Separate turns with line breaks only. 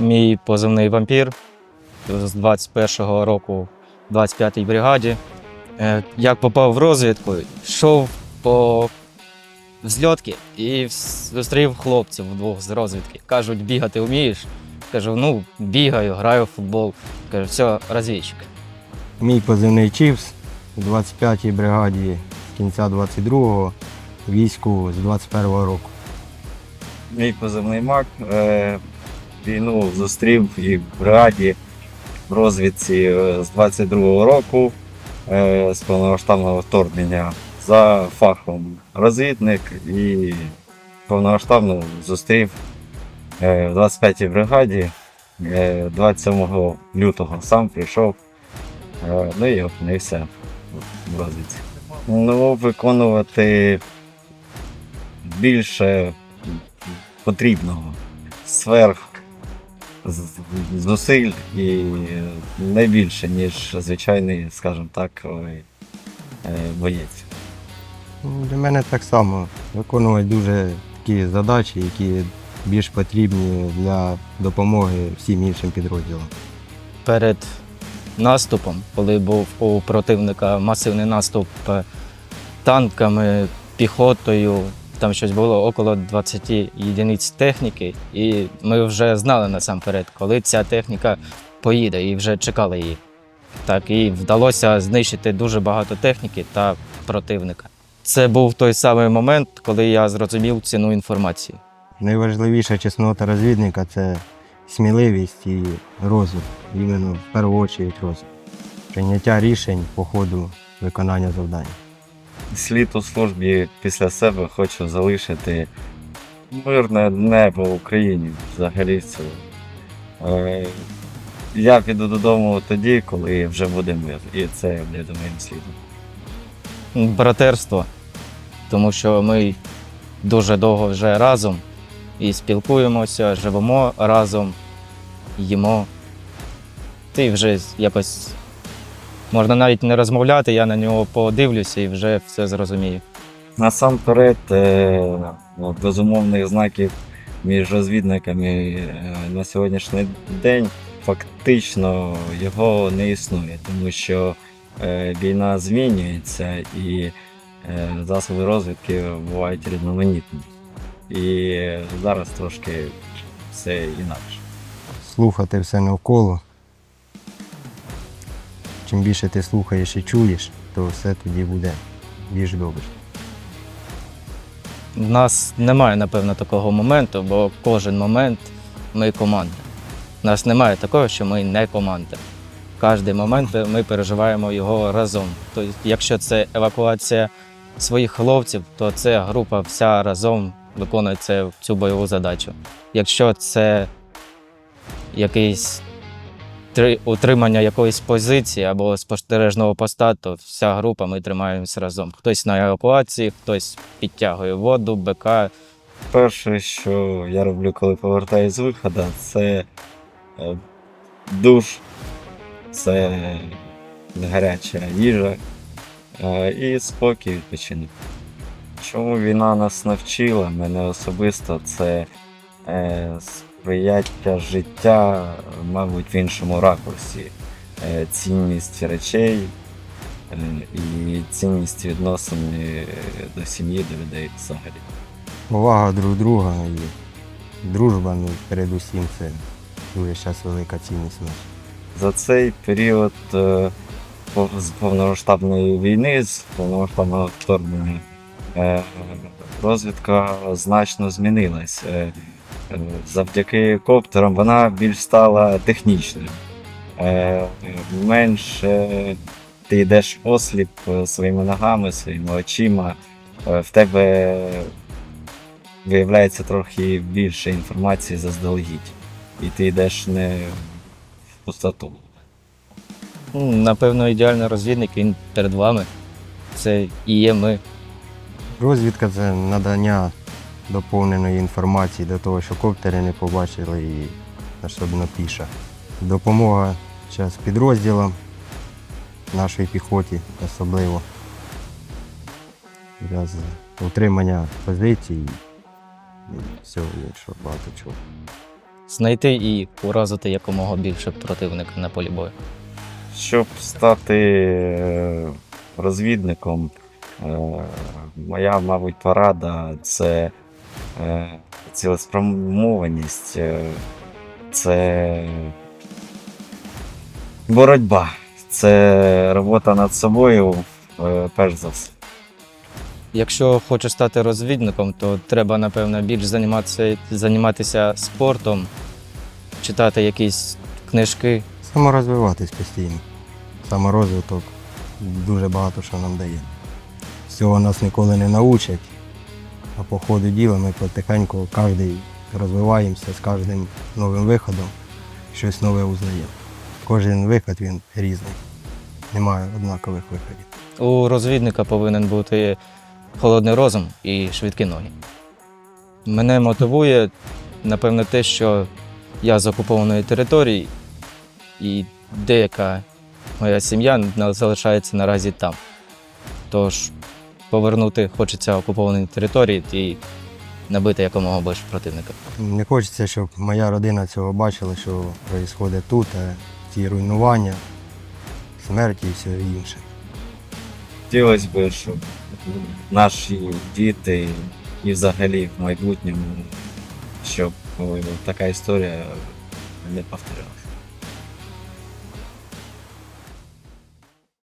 Мій позивний вампір з 21-го року в 25-й бригаді. Е, Як попав в розвідку, йшов по взльотки і зустрів хлопців вдвох з розвідки. Кажуть, бігати вмієш? Кажу, ну, бігаю, граю в футбол. Кажу, все, розвідчик.
Мій позивний Чівс у 25-й бригаді з кінця 22-го, війську з 21-го року.
Мій позивний мак. Е, війну зустрів і в бригаді в розвідці е, з 22-го року е, з повномасштабного вторгнення за фахом розвідник і повномасштабно зустрів е, в 25-й бригаді е, 27 лютого. Сам прийшов, ну і опинився в розвідці. Ну, виконувати більше потрібного сверх зусиль і не більше, ніж звичайний, скажімо так, е, боєць.
Ну, Для мене так само виконувати дуже такі задачі, які більш потрібні для допомоги всім іншим підрозділам.
перед наступом, коли був у противника масивний наступ е, танками, піхотою, там щось було около 20 єдиниць техніки, і ми вже знали насамперед, коли ця техніка поїде, і вже чекали її. Так, і вдалося знищити дуже багато техніки та противника. Це був той самий момент, коли я зрозумів ціну інформації.
Найважливіша чеснота розвідника це сміливість і розум. Іменно в першу чергу розум. Прийняття рішень по ходу виконання завдань.
Слід у службі після себе хочу залишити мирне небо в Україні взагалі цілому. Е, Я піду додому тоді, коли вже буде мир. І це буде моїм слідом.
братерство, тому що ми дуже довго вже разом і спілкуємося, живемо разом, їмо. Ти вже якось можна навіть не розмовляти, я на нього подивлюся і вже все зрозумію.
Насамперед, е, ну, безумовних знаків між розвідниками е, на сьогоднішній день фактично його не існує, тому що е, війна змінюється і засоби розвідки бувають різноманітні. І зараз трошки все інакше.
Слухати все навколо. Чим більше ти слухаєш і чуєш, то все тоді буде більш добре.
У нас немає, напевно, такого моменту, бо кожен момент ми команда. У нас немає такого, що ми не команда. Кожен момент ми переживаємо його разом. Тобто, якщо це евакуація своїх хлопців, то це група вся разом виконує цю бойову задачу. Якщо це якийсь утримання якоїсь позиції або спостережного поста, то вся група ми тримаємося разом. Хтось на евакуації, хтось підтягує воду, БК,
Перше, що я роблю, коли повертаюсь з виходу, це е, душ, це гаряча їжа е, і спокій відпочинок. Чому війна нас навчила, мене особисто, це е, сприяття життя, мабуть, в іншому ракурсі. Е, цінність речей е, і цінність відносин е, до сім'ї, до людей взагалі.
Повага друг друга і дружба, ну, передусім, це дуже зараз велика цінність наша.
За цей період з повномасштабної війни, з повномасштабного вторгнення, розвідка значно змінилась. Е, Завдяки коптерам вона більш стала технічною. Е, Менше ти йдеш осліп е, своїми ногами, своїми очима. В тебе виявляється трохи більше інформації заздалегідь. І ти йдеш не в пустоту.
Ну, Напевно, ідеальний розвідник він перед вами. Це і є ми.
Розвідка це надання доповненої інформації до того, що коптери не побачили і особливо піша. Допомога зараз підрозділам, нашій піхоті особливо. Для утримання позицій і всього іншого багато чого.
знайти і уразити якомога більше противника на полі бою.
Щоб стати е, розвідником, е, моя, мабуть, порада це цілеспрямованість, е, це боротьба, це робота над собою, е, перш за все.
Якщо хочеш стати розвідником, то треба, напевно, більш займатися, займатися спортом, читати якісь книжки.
Саморозвиватись постійно. Саморозвиток дуже багато що нам дає. Всього нас ніколи не научать, а по ходу діла ми потихеньку кожен розвиваємося з кожним новим виходом, щось нове узнаємо. Кожен виход він різний. Немає однакових виходів.
У розвідника повинен бути холодний розум і швидкі ноги. Мене мотивує, напевно, те, що я з окупованої території, і деяка моя сім'я залишається наразі там. Тож повернути хочеться окуповані території і набити якомога більше противника.
Не хочеться, щоб моя родина цього бачила, що відбувається тут, а ці руйнування, смерті і все інше.
Хотілося б, щоб наші діти і взагалі в майбутньому, щоб така історія не повторялася.